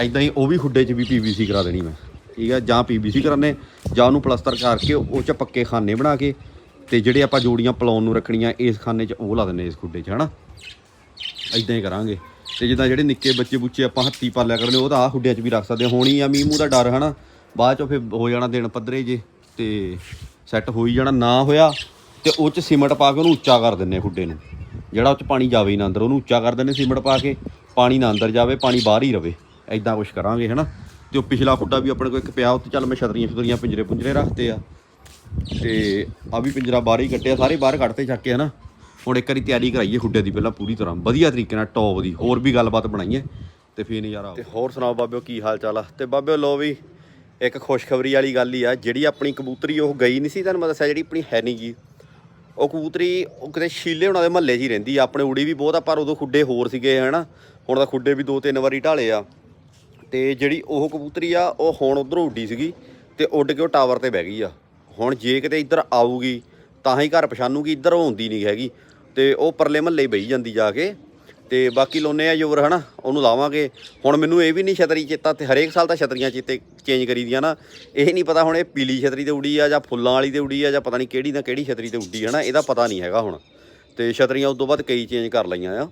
ਐਦਾਂ ਹੀ ਉਹ ਵੀ ਖੁੱਡੇ 'ਚ ਵੀ ਪੀਵੀਸੀ ਕਰਾ ਦੇਣੀ ਮੈਂ, ਠੀਕ ਆ? ਜਾਂ ਪੀਵੀਸੀ ਕਰਾਨੇ ਜਾਂ ਉਹਨੂੰ ਪਲਸਤਰ ਕਰਕੇ ਉਹ 'ਚ ਪੱਕੇ ਖਾਨੇ ਬਣਾ ਕੇ ਤੇ ਜਿਹੜੇ ਆਪਾਂ ਜੋੜੀਆਂ ਪਲਾਉਣ ਨੂੰ ਰੱਖਣੀਆਂ, ਇਸ ਖਾਨੇ 'ਚ ਉਹ ਲਾ ਦਿੰਨੇ ਇਸ ਖੁੱਡੇ 'ਚ, ਹਨਾ? ਐਦਾਂ ਹੀ ਕਰਾਂਗੇ। ਤੇ ਜਿੱਦਾਂ ਜਿਹੜੇ ਨਿੱਕੇ ਬੱਚੇ ਬੁੱਚੇ ਆਪਾਂ ਹੱਥੀ ਪਾਲਿਆ ਕਰਨੇ ਉਹ ਤਾਂ ਆ ਖੁੱਡਿਆਂ 'ਚ ਵੀ ਰੱਖ ਸਕਦੇ ਹੋਣੀ ਆ ਮੀਂਹ ਮੂੰਹ ਦਾ ਡਰ, ਹਨਾ? ਬਾਅਦ 'ਚੋਂ ਫਿਰ ਹੋ ਜਾਣਾ ਦਿਨ ਪੱਧਰੇ ਜੇ ਤੇ ਸੈੱਟ ਹੋਈ ਜਾਣਾ ਨਾ ਹੋਇਆ ਤੇ ਉਹ 'ਚ ਸੀਮਟ ਪਾ ਕੇ ਉਹਨੂੰ ਉੱਚਾ ਕਰ ਦਿੰਨੇ ਖੁੱਡੇ ਨੂੰ। ਜਿਹੜਾ ਉਹ 'ਚ ਪਾਣੀ ਜਾਵੇ ਹੀ ਨਾ ਅੰਦਰ ਉਹਨੂੰ ਉੱਚਾ ਕਰ ਦਿੰਨੇ ਸੀਮਟ ਪਾ ਕੇ ਪਾਣੀ ਨਾ ਅੰਦਰ ਜਾਵੇ ਪਾਣੀ ਬਾਹਰ ਹੀ ਰਵੇ ਐਦਾਂ ਕੁਝ ਕਰਾਂਗੇ ਹਨਾ। ਤੇ ਉਹ ਪਿਛਲਾ ਖੁੱਡਾ ਵੀ ਆਪਣੇ ਕੋਲ ਇੱਕ ਪਿਆ ਉੱਤੇ ਚੱਲ ਮੈਂ ਛਤਰੀਆਂ ਛਤਰੀਆਂ ਪਿੰਜਰੇ ਪੁੰਜਰੇ ਰੱਖਤੇ ਆ। ਤੇ ਆ ਵੀ ਪਿੰਜਰਾ ਬਾਹਰ ਹੀ ਕੱਟਿਆ ਸਾਰੇ ਬਾਹਰ ਕੱਢਤੇ ਚੱਕ ਕੇ ਹਨਾ। ਹੁਣ ਇੱਕ ਵਾਰੀ ਤਿਆਰੀ ਕਰਾਈਏ ਖੁੱਡੇ ਦੀ ਪਹਿਲਾਂ ਪੂਰੀ ਤਰ੍ਹਾਂ ਵਧੀਆ ਤਰੀਕੇ ਨਾਲ ਟੌਪ ਦੀ ਹੋਰ ਵੀ ਗੱਲਬਾਤ ਬਣਾਈਏ ਤੇ ਫੇਰ ਨਜ਼ਾਰਾ ਤੇ ਹੋਰ ਸੁਣਾਓ ਬਾਬਿਓ ਕੀ ਹਾਲ ਚਾਲ ਆ? ਤੇ ਬਾਬਿਓ ਲੋ ਵੀ ਇੱਕ ਖੁਸ਼ਖਬਰੀ ਵਾਲੀ ਗੱਲ ਹੀ ਆ, ਜਿਹੜੀ ਆਪਣੀ ਕਬੂਤਰੀ ਉਹ ਗਈ ਨਹੀਂ ਸੀ, ਤੁਹਾਨੂੰ ਮੈਂ ਦੱਸਿਆ ਜਿਹੜੀ ਆਪਣੀ ਹੈ ਨਹੀਂ ਗੀ। ਉਹ ਕਬੂਤਰੀ ਉਹ ਕਿਤੇ ਸ਼ੀਲੇ ਉਹਨਾਂ ਦੇ ਮਹੱਲੇ 'ਚ ਹੀ ਰਹਿੰਦੀ ਆ, ਆਪਣੇ ਉੜੀ ਵੀ ਬਹੁਤ ਆ, ਪਰ ਉਦੋਂ ਖੁੱਡੇ ਹੋਰ ਸੀਗੇ, ਹਨਾ। ਹੁਣ ਤਾਂ ਖੁੱਡੇ ਵੀ ਦੋ ਤਿੰਨ ਵਾਰੀ ਢਾਲੇ ਆ। ਤੇ ਜਿਹੜੀ ਉਹ ਕਬੂਤਰੀ ਆ, ਉਹ ਹੁਣ ਉਧਰੋਂ ਉੱਡੀ ਸੀਗੀ ਤੇ ਉੱਡ ਕੇ ਉਹ ਟਾਵਰ ਤੇ ਬਹਿ ਗਈ ਆ। ਹੁਣ ਜੇ ਕਿਤੇ ਇੱਧਰ ਆਊਗੀ, ਤਾਂ ਹੀ ਘਰ ਪਛਾਣੂਗੀ ਇੱਧਰ ਉਹ ਹੁੰਦੀ ਨਹੀਂ ਹੈਗੀ। ਤੇ ਉਹ ਪਰਲੇ ਮਹੱਲੇ ਬਈ ਜਾਂਦੀ ਜਾ ਕੇ। ਤੇ ਬਾਕੀ ਲੋਨੇ ਆ ਜੋਰ, ਹਨਾ? ਉਹਨੂੰ ਲਾਵਾਂਗੇ। ਹੁਣ ਮੈਨੂੰ ਇਹ ਵੀ ਨਹੀਂ ਛਤਰੀ ਚੇਤਾ ਤੇ ਹਰੇਕ ਸਾਲ ਤਾਂ ਛਤਰੀਆਂ ਚੇਤੇ ਚੇਂਜ ਕਰੀ ਦੀਆਂ ਨਾ। ਇਹ ਨਹੀਂ ਪਤਾ ਹੁਣ ਇਹ ਪੀਲੀ ਛਤਰੀ ਤੇ ਉੜੀ ਆ ਜਾਂ ਫੁੱਲਾਂ ਵਾਲੀ ਤੇ ਉੜੀ ਆ ਜਾਂ ਪਤਾ ਨਹੀਂ ਕਿਹੜੀ ਨਾ ਕਿਹੜੀ ਛਤਰੀ ਤੇ ਉੱਡੀ, ਹਨਾ? ਇਹਦਾ ਪਤਾ ਨਹੀਂ ਹੈਗਾ ਹੁਣ। ਤੇ ਛਤਰੀਆਂ ਉਦੋਂ ਬਾਅਦ ਕਈ ਚੇਂਜ ਕਰ ਲਈਆਂ ਆ।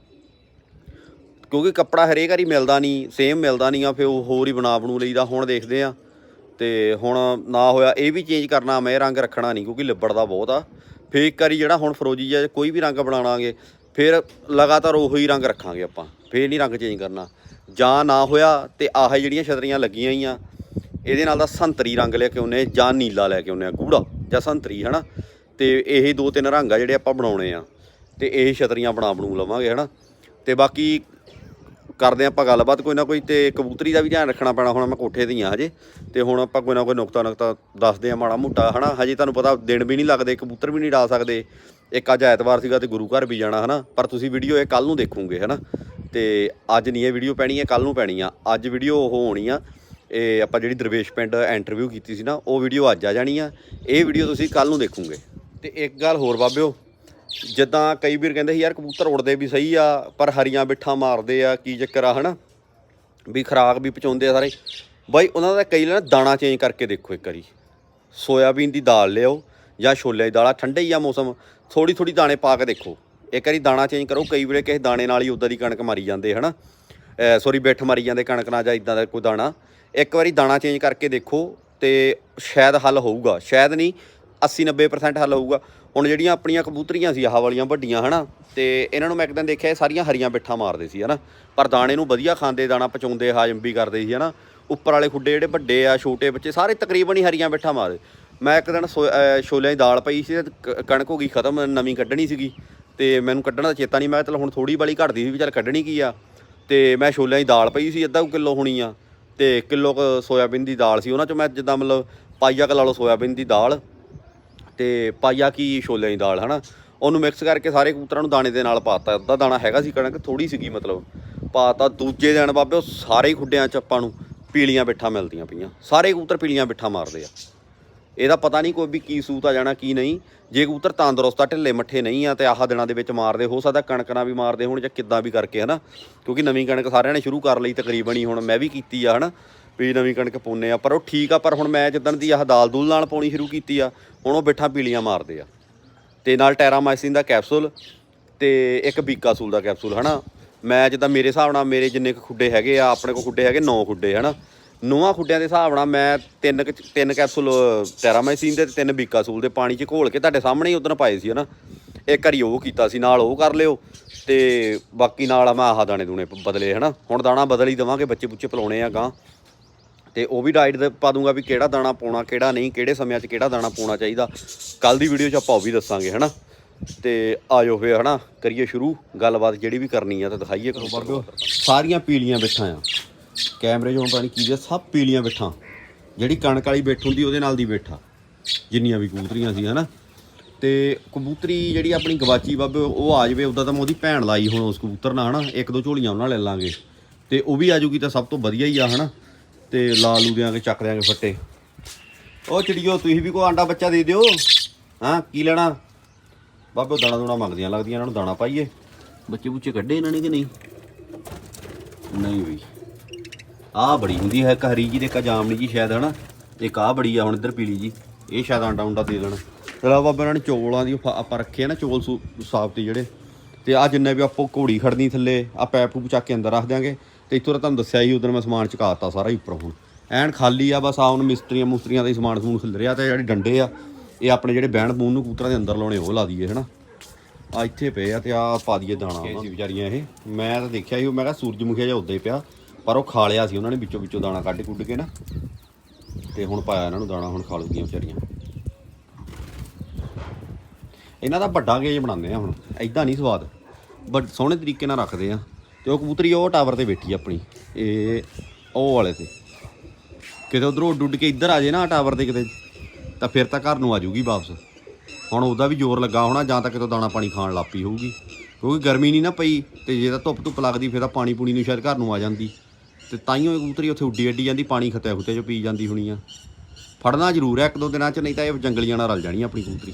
ਕਿਉਂਕਿ ਕੱਪੜਾ ਹਰੇਕ ਵਾਰੀ ਮਿਲਦਾ ਨਹੀਂ ਸੇਮ ਮਿਲਦਾ ਨਹੀਂ ਆ, ਫਿਰ ਉਹ ਹੋਰ ਹੀ ਬਣਾ ਬਣੂ ਲਈਦਾ, ਹੁਣ ਦੇਖਦੇ ਆ। ਤੇ ਹੁਣ ਨਾ ਹੋਇਆ, ਇਹ ਵੀ ਚੇਂਜ ਕਰਨਾ, ਮੈਂ ਰੰਗ ਰੱਖਣਾ ਨਹੀਂ, ਕਿਉਂਕਿ ਲਿਬੜਦਾ ਬਹੁਤ ਆ। ਫੇਰ ਇੱਕ ਵਾਰੀ ਜਿਹੜਾ ਹੁਣ ਫਰੋਜੀ ਜਾਂ ਕੋਈ ਵੀ ਰੰਗ ਬਣਾਵਾਂਗੇ ਫਿਰ ਲਗਾਤਾਰ ਉਹੀ ਰੰਗ ਰੱਖਾਂਗੇ ਆਪਾਂ, ਫੇਰ ਨਹੀਂ ਰੰਗ ਚੇਂਜ ਕਰਨਾ। ਜਾਂ ਨਾ ਹੋਇਆ ਤੇ ਆਹ ਜਿਹੜੀਆਂ ਛਤਰੀਆਂ ਲੱਗੀਆਂ ਹੀ ਆ ਇਹਦੇ ਨਾਲ ਦਾ ਸੰਤਰੀ ਰੰਗ ਲੈ ਕੇ ਆਉਨੇ ਜਾਂ ਨੀਲਾ ਲੈ ਕੇ ਆਉਨੇ ਆ, ਗੂੜਾ ਜਾਂ ਸੰਤਰੀ, ਹਨਾ? ਤੇ ਇਹ ਦੋ ਤਿੰਨ ਰੰਗ ਆ ਜਿਹੜੇ ਆਪਾਂ ਬਣਾਉਣੇ ਆ, ਤੇ ਇਹ ਛਤਰੀਆਂ ਬਣਾ ਬਣੂ ਲਵਾਂਗੇ, ਹਨਾ? ਤੇ ਬਾਕੀ ਕਰਦੇ ਆਪਾਂ ਗੱਲਬਾਤ ਕੋਈ ਨਾ ਕੋਈ, ਤੇ ਕਬੂਤਰੀ ਦਾ ਵੀ ਧਿਆਨ ਰੱਖਣਾ ਪੈਣਾ, ਹੁਣ ਮੈਂ ਕੋਠੇ ਦੀ ਹੀ ਆ ਹਜੇ, ਤੇ ਹੁਣ ਆਪਾਂ ਕੋਈ ਨਾ ਕੋਈ ਨੁਕਤਾ ਨੁਕਤਾ ਦੱਸਦੇ ਆ ਮਾੜਾ ਮੋਟਾ, ਹਨਾ? ਹਜੇ ਤੁਹਾਨੂੰ ਪਤਾ ਦਿਨ ਵੀ ਨਹੀਂ ਲੱਗਦੇ, ਕਬੂਤਰ ਵੀ ਨਹੀਂ ਡਾ ਸਕਦੇ। ਇੱਕ ਅੱਜ ਐਤਵਾਰ ਸੀਗਾ ਤੇ ਗੁਰੂ ਘਰ ਵੀ ਜਾਣਾ ਹਨਾ, ਪਰ ਤੁਸੀਂ ਵੀਡੀਓ ਇਹ ਕੱਲ ਨੂੰ ਦੇਖੋਗੇ ਹਨਾ। ਤੇ ਅੱਜ ਨਹੀਂ ਇਹ ਵੀਡੀਓ ਪੈਣੀ ਹੈ ਕੱਲ ਨੂੰ ਪੈਣੀ ਆ। ਅੱਜ ਵੀਡੀਓ ਉਹ ਹੋਣੀ ਆ, ਇਹ ਆਪਾਂ ਜਿਹੜੀ ਦਰਵੇਸ਼ ਪਿੰਡ ਇੰਟਰਵਿਊ ਕੀਤੀ ਸੀ ਨਾ, ਉਹ ਵੀਡੀਓ ਅੱਜ ਆ ਜਾਣੀ ਆ। ਇਹ ਵੀਡੀਓ ਤੁਸੀਂ ਕੱਲ ਨੂੰ ਦੇਖੋਗੇ। ਤੇ ਇੱਕ ਗੱਲ ਹੋਰ ਬਾਬਿਓ, ਜਿੱਦਾਂ ਕਈ ਵੀਰ ਕਹਿੰਦੇ ਸੀ, ਯਾਰ ਕਬੂਤਰ ਉੜਦੇ ਵੀ ਸਹੀ ਆ, ਪਰ ਹਰੀਆਂ ਬਿੱਠਾਂ ਮਾਰਦੇ ਆ, ਕੀ ਚੱਕਰ ਆ ਹਨਾ? ਵੀ ਖਰਾਕ ਵੀ ਪਚਾਉਂਦੇ ਆ ਸਾਰੇ। ਬਾਈ, ਉਹਨਾਂ ਦਾ ਕਈ ਨਾ ਦਾਣਾ ਚੇਂਜ ਕਰਕੇ ਦੇਖੋ ਇੱਕ ਵਾਰੀ। ਸੋਇਆਬੀਨ ਦੀ ਦਾਲ ਲਿਓ ਜਾਂ ਛੋਲੇ ਦੀ ਦਾਲ ਆ ਠੰਡੇ ਹੀ ਆ ਮੌਸਮ। ਥੋੜੀ ਥੋੜੀ ਦਾਣੇ ਪਾ ਕੇ ਦੇਖੋ। ਇੱਕ ਵਾਰੀ ਦਾਣਾ ਚੇਂਜ ਕਰੋ, ਕਈ ਵੇਲੇ ਕਿਸੇ ਦਾਣੇ ਨਾਲ ਹੀ ਉਦਾਂ ਦੀ ਕਣਕ ਮਾਰੀ ਜਾਂਦੇ, ਹਨਾ? ਸੌਰੀ ਬਿੱਠ ਮਾਰੀ ਜਾਂਦੇ ਕਣਕ ਨਾਲ ਜਾਂ ਇਦਾਂ ਦਾ ਕੋਈ ਦਾਣਾ। ਇੱਕ ਵਾਰੀ ਦਾਣਾ ਚੇਂਜ ਕਰਕੇ ਦੇਖੋ ਤੇ ਸ਼ਾਇਦ ਹੱਲ ਹੋਊਗਾ। ਸ਼ਾਇਦ ਨਹੀਂ 80 90% ਹੱਲ ਹੋਊਗਾ। ਹੁਣ ਜਿਹੜੀਆਂ ਆਪਣੀਆਂ ਕਬੂਤਰੀਆਂ ਸੀ, ਆਹ ਵਾਲੀਆਂ ਵੱਡੀਆਂ, ਹਨਾ? ਤੇ ਇਹਨਾਂ ਨੂੰ ਮੈਂ ਇੱਕ ਦਿਨ ਦੇਖਿਆ, ਇਹ ਸਾਰੀਆਂ ਹਰੀਆਂ ਬਿੱਠਾਂ ਮਾਰਦੇ ਸੀ, ਹਨਾ? ਪਰ ਦਾਣੇ ਨੂੰ ਵਧੀਆ ਖਾਂਦੇ, ਦਾਣਾ ਪਚਾਉਂਦੇ, ਹਾਜ਼ਮ ਵੀ ਕਰਦੇ ਸੀ, ਹਨਾ? ਉੱਪਰ ਵਾਲੇ ਖੁੱਡੇ ਜਿਹੜੇ ਵੱਡੇ ਆ, ਛੋਟੇ ਬੱਚੇ, ਸਾਰੇ ਤਕਰੀਬਨ ਹੀ ਹਰੀਆਂ ਬਿੱਠਾਂ ਮਾਰਦੇ। ਮੈਂ ਇੱਕ ਦਿਨ ਸੋ- ਅਹ ਛੋਲਿਆਂ ਦੀ ਦਾਲ ਪਈ ਸੀ ਤੇ ਕ- ਕਣਕ ਹੋ ਗਈ ਖਤਮ, ਨਵੀਂ ਕੱਢਣੀ ਸੀਗੀ। ਤੇ ਮੈਨੂੰ ਕੱਢਣ ਦਾ ਚੇਤਾ ਨਹੀਂ, ਮੈਂ ਕਿਹਾ ਚਲ ਹੁਣ ਥੋੜੀ ਵਾਲੀ ਘਟਦੀ ਸੀ ਵੀ ਚੱਲ ਕੱਢਣੀ ਕੀ ਆ। ਤੇ ਮੈਂ ਛੋਲਿਆਂ ਦੀ ਦਾਲ ਪਈ ਸੀ, ਅੱਧਾ ਕੁ ਕਿਲੋ ਹੋਣੀ ਆ। ਤੇ ਕਿਲੋ ਕੁ ਸੋਇਆਬੀਨ ਦੀ ਦਾਲ ਸੀ ਉਹਨਾਂ ਚੋਂ, ਮੈਂ ਜਿੱਦਾਂ ਮਤਲਬ ਪਾਈਆ ਕੁ ਲਾ ਲਓ ਸੋਇਆਬੀਨ ਦੀ ਦਾਲ। ਤੇ ਪਾਈਆ ਕੀ ਛੋਲਿਆਂ ਦੀ ਦਾਲ, ਹਨਾ? ਉਹਨੂੰ ਮਿਕਸ ਕਰਕੇ ਸਾਰੇ ਕਬੂਤਰਾਂ ਨੂੰ ਦਾਣੇ ਦੇ ਨਾਲ ਪਾਤਾ, ਅੱਧਾ ਦਾਣਾ ਹੈਗਾ ਸੀ ਕਣਕ ਥੋੜੀ ਸੀਗੀ ਮਤਲਬ। ਪਾਤਾ, ਦੂਜੇ ਦਿਨ ਬਾਬੇ ਉਹ ਸਾਰੇ ਹੀ ਖੁੱਡਿਆਂ ਚ ਆਪਾਂ ਨੂੰ ਪੀਲੀਆਂ ਬਿੱਠਾਂ ਮਿਲਦੀਆਂ ਪਈਆਂ। ਸਾਰੇ ਕਬੂਤਰ ਪੀਲੀਆਂ ਬਿੱਠਾਂ ਮਾਰਦੇ ਆ। ਇਹਦਾ ਪਤਾ ਨਹੀਂ ਕੋਈ ਵੀ ਕੀ ਸੂਤ ਆ ਜਾਣਾ, ਕੀ ਨਹੀਂ। ਜੇ ਕਬੂਤਰ ਤੰਦਰੁਸਤ ਆ, ਢਿੱਲੇ ਮੱਠੇ ਨਹੀਂ ਆ ਤੇ ਆਹ ਦਿਨਾਂ ਦੇ ਵਿੱਚ ਮਾਰਦੇ, ਹੋ ਸਕਦਾ ਕਣਕ ਨਾਲ ਵੀ ਮਾਰਦੇ ਹੋਣ ਜਾਂ ਕਿੱਦਾਂ ਵੀ ਕਰਕੇ, ਹਨਾ। ਕਿਉਂਕਿ ਨਵੀਂ ਕਣਕ ਸਾਰਿਆਂ ਨੇ ਸ਼ੁਰੂ ਕਰ ਲਈ ਤਕਰੀਬਨ ਹੀ, ਹੁਣ ਮੈਂ ਵੀ ਕੀਤੀ ਆ, ਹਨਾ, ਵੀ ਨਵੀਂ ਕਣਕ ਪਾਉਂਦੇ ਆ। ਪਰ ਉਹ ਠੀਕ ਆ, ਪਰ ਹੁਣ ਮੈਂ ਜਿੱਦਣ ਦੀ ਆਹ ਦਾਲ ਦੂਲ ਨਾਲ ਪਾਉਣੀ ਸ਼ੁਰੂ ਕੀਤੀ ਆ, ਹੁਣ ਉਹ ਬਿੱਠਾਂ ਪੀਲੀਆਂ ਮਾਰਦੇ ਆ। ਤੇ ਨਾਲ ਟੈਰਾਮਾਈਸਿਨ ਦਾ ਕੈਪਸੂਲ ਤੇ ਇੱਕ ਬੀਕਾਸੂਲ ਦਾ ਕੈਪਸੂਲ, ਹਨਾ। ਮੈਂ ਜਿੱਦਾਂ ਮੇਰੇ ਹਿਸਾਬ ਨਾਲ ਮੇਰੇ ਜਿੰਨੇ ਕੁ ਖੁੱਡੇ ਹੈਗੇ ਆ, ਆਪਣੇ ਕੋਲ ਖੁੱਡੇ ਹੈਗੇ 9 ਖੁੱਡੇ, ਹਨਾ। ਨੌਵਾਂ ਖੁੱਡਿਆਂ ਦੇ ਹਿਸਾਬ ਨਾਲ ਮੈਂ ਤਿੰਨ ਕੁ- ਤਿੰਨ ਕੈਪਸੂਲ ਟੈਰਾਮਾਈਸਿਨ ਦੇ ਤੇ ਤਿੰਨ ਬੀਕਾਸੂਲ ਦੇ ਪਾਣੀ 'ਚ ਘੋਲ ਕੇ ਤੁਹਾਡੇ ਸਾਹਮਣੇ ਹੀ ਉਦੋਂ ਪਾਏ ਸੀ ਹਨਾ? ਇੱਕ ਵਾਰੀ ਉਹ ਕੀਤਾ ਸੀ ਨਾਲ ਉਹ ਕਰ ਲਿਓ ਤੇ ਬਾਕੀ ਨਾਲ ਮੈਂ ਆਹ ਦਾਣੇ ਦੂਣੇ ਬਦਲੇ ਹਨਾ? ਹੁਣ ਦਾਣਾ ਬਦਲ ਹੀ ਦੇਵਾਂਗੇ ਬੱਚੇ ਬੁੱਚੇ ਪਲਾਉਣੇ ਆ ਗਾਂ ਤੇ ਉਹ ਵੀ ਡਾਈਟ ਦੇ ਪਾ ਦੂੰਗਾ ਵੀ ਕਿਹੜਾ ਦਾਣਾ ਪਾਉਣਾ ਕਿਹੜਾ ਨਹੀਂ ਕਿਹੜੇ ਸਮਿਆਂ 'ਚ ਕਿਹੜਾ ਦਾਣਾ ਪਾਉਣਾ ਚਾਹੀਦਾ। ਕੱਲ ਦੀ ਵੀਡੀਓ 'ਚ ਆਪਾਂ ਉਹ ਵੀ ਦੱਸਾਂਗੇ ਹਨਾ? ਤੇ ਆਜੋ ਫੇ ਹਨਾ? ਕਰੀਏ ਸ਼ੁਰੂ ਗੱਲਬਾਤ ਜਿਹੜੀ ਵੀ ਕਰਨੀ ਆ ਤਾਂ ਦਿਖਾਈਏ। ਕਰੋ ਸਾਰੀਆਂ ਪੀਲੀਆਂ ਬਿੱਠਾਂ ਆ। ਕੈਮਰੇ 'ਚ ਹੁਣ ਪਾਣੀ ਕੀ ਦੇ ਸਭ ਪੀਲੀਆਂ ਬਿੱਠਾਂ। ਜਿਹੜੀ ਕਣਕ ਵਾਲੀ ਬਿੱਠ ਹੁੰਦੀ, ਉਹਦੇ ਨਾਲ ਦੀ ਬਿੱਠਾ। ਜਿੰਨੀਆਂ ਵੀ ਕਬੂਤਰੀਆਂ ਸੀ, ਹਨਾ। ਤੇ ਕਬੂਤਰੀ ਜਿਹੜੀ ਆਪਣੀ ਗਵਾਚੀ ਬਾਬੇ, ਉਹ ਆ ਜਾਵੇ ਉਦਾਂ ਤਾਂ ਮੈਂ ਉਹਦੀ ਭੈਣ ਲਾਈ ਹੁਣ ਉਸ ਕਬੂਤਰ ਨਾਲ, ਹਨਾ। ਇੱਕ ਦੋ ਝੋਲੀਆਂ ਉਹਨਾਂ ਲੈ ਲਾਂਗੇ। ਤੇ ਉਹ ਵੀ ਆਜੂਗੀ ਤਾਂ ਸਭ ਤੋਂ ਵਧੀਆ ਹੀ ਆ, ਹਨਾ। ਤੇ ਲਾ ਲੂ ਦਿਆਂਗੇ ਚੱਕ ਦਿਆਂਗੇ ਫੱਟੇ। ਉਹ ਚਿੜੀਓ, ਤੁਸੀਂ ਵੀ ਕੋਈ ਆਂਡਾ ਬੱਚਾ ਦੇ ਦਿਓ। ਹਾਂ, ਕੀ ਲੈਣਾ? ਬਾਬੇ, ਦਾਣਾ ਦੂਣਾ ਮੰਗਦੀਆਂ ਲੱਗਦੀਆਂ, ਇਹਨਾਂ ਨੂੰ ਦਾਣਾ ਪਾਈਏ। ਬੱਚੇ ਬੁੱਚੇ ਕੱਢੇ ਇਹਨਾਂ ਨੇ ਕਿ ਨਹੀਂ? ਨਹੀਂ ਬਈ। ਆਹ ਬੜੀ ਹੁੰਦੀ ਹੈ, ਇੱਕ ਹਰੀ ਜੀ ਤੇ ਇੱਕ ਜਾਮਣੀ ਜੀ ਸ਼ਾਇਦ, ਹਨਾ? ਇੱਕ ਆਹ ਬੜੀ ਆ ਹੁਣ ਇੱਧਰ ਪੀਲੀ ਜੀ। ਇਹ ਸ਼ਾਇਦ ਆਂਡਾ ਉਂਡਾ ਦੇ ਦੇਣ। ਚਲੋ ਬਾਬਾ ਇਹਨਾਂ ਨੇ ਚੌਲਾਂ ਦੀ ਫ- ਆਪਾਂ ਰੱਖੇ ਆ ਨਾ ਚੋਲ ਸੂ- ਸਾਬਤੇ ਜਿਹੜੇ। ਤੇ ਆ ਜਿੰਨੇ ਵੀ ਆਪਾਂ ਘੋੜੀ ਖੜਨੀ ਥੱਲੇ ਆ ਪੈਪ ਪੂਪ ਚੱਕ ਕੇ ਅੰਦਰ ਰੱਖ ਦਿਆਂਗੇ। ਤੇ ਇੱਥੋਂ ਤਾਂ ਤੁਹਾਨੂੰ ਦੱਸਿਆ ਹੀ ਉਦੋਂ ਮੈਂ ਸਮਾਨ ਚੁਕਾਤਾ ਸਾਰਾ ਹੀ ਉੱਪਰ ਹੁਣ। ਐਨ ਖਾਲੀ ਆ, ਬਸ ਆ ਮਿਸਤਰੀਆਂ ਮੁਸਤਰੀਆਂ ਦਾ ਹੀ ਸਮਾਨ ਸਮੂਨ ਖਿਲ ਰਿਹਾ ਤੇ ਜਿਹੜੇ ਡੰਡੇ ਆ, ਇਹ ਆਪਣੇ ਜਿਹੜੇ ਬਹਿਣ ਬੂਨ ਨੂੰ ਕੂਤਰਾਂ ਦੇ ਅੰਦਰ ਲਾਉਣੇ, ਉਹ ਲਾ ਦਈਏ, ਹਨਾ? ਆ ਇੱਥੇ ਪਏ ਆ ਤੇ ਆ ਪਾ ਦਈਏ ਦਾਣਾ ਉਹਨਾਂ ਸੀ ਵਿਚਾਰੀਆਂ ਇਹ। ਮੈਂ ਤਾਂ ਦੇਖਿਆ ਸੀ, ਉਹ ਮੈਂ ਕਿਹਾ ਸੂਰਜਮੁਖੀ ਜਿਹਾ ਉੱਦਾਂ ਹੀ ਪਿਆ। ਪਰ ਉਹ ਖਾ ਲਿਆ ਸੀ, ਉਹਨਾਂ ਨੇ ਵਿੱਚੋਂ ਵਿੱਚੋਂ ਦਾਣਾ ਕੱਢ ਕੁੱਢ ਕੇ ਨਾ। ਤੇ ਹੁਣ ਪਾਇਆ ਇਹਨਾਂ ਨੂੰ ਦਾਣਾ, ਹੁਣ ਖਾ ਲੂਗੀਆਂ ਵਿਚਾਰੀਆਂ। ਇਹਨਾਂ ਦਾ ਵੱਡਾ ਗੇਜ ਬਣਾਉਂਦੇ ਆ ਹੁਣ ਐਦਾਂ ਨਹੀਂ ਸਵਾਦ। ਬਟ ਸੋਹਣੇ ਤਰੀਕੇ ਨਾਲ ਰੱਖਦੇ ਆ। ਤੇ ਉਹ ਕਬੂਤਰੀ ਉਹ ਟਾਵਰ ਤੇ ਬੈਠੀ ਆਪਣੀ, ਇਹ ਉਹ ਵਾਲੇ ਤੇ। ਕਿਤੇ ਉਧਰੋਂ ਉੱਡ ਉੱਡ ਕੇ ਇੱਧਰ ਆ ਜੇ ਨਾ ਟਾਵਰ ਤੇ ਕਿਤੇ, ਤਾਂ ਫਿਰ ਤਾਂ ਘਰ ਨੂੰ ਆ ਜੂਗੀ ਵਾਪਸ। ਹੁਣ ਉਹਦਾ ਵੀ ਜ਼ੋਰ ਲੱਗਾ ਹੋਣਾ, ਜਾਂ ਤਾਂ ਕਿਤੋਂ ਦਾਣਾ ਪਾਣੀ ਖਾਣ ਲੱਪੀ ਹੋਊਗੀ। ਕਿਉਂਕਿ ਗਰਮੀ ਨਹੀਂ ਨਾ ਪਈ, ਤੇ ਜੇ ਤਾਂ ਧੁੱਪ ਧੁੱਪ ਲੱਗਦੀ, ਫਿਰ ਤਾਂ ਪਾਣੀ ਪੂਣੀ ਨੂੰ ਸ਼ਾਇਦ ਘਰ ਨੂੰ ਆ ਜਾਂਦੀ। ਤੇ ਤਾਈਓ ਇਹ ਕਬੂਤਰੀ ਉੱਥੇ ਉੱਡੀ ਅੱਡੀ ਜਾਂਦੀ, ਪਾਣੀ ਖੱਤਿਆ ਖੁੱਤੇ ਚ ਪੀ ਜਾਂਦੀ ਹੋਣੀ ਆ। ਫੜਨਾ ਜ਼ਰੂਰ ਹੈ ਇੱਕ ਦੋ ਦਿਨਾਂ ਚ, ਨਹੀਂ ਤਾਂ ਇਹ ਜੰਗਲੀਆਂ ਨਾਲ ਰਲ ਜਾਣੀ ਆਪਣੀ ਕਬੂਤਰੀ।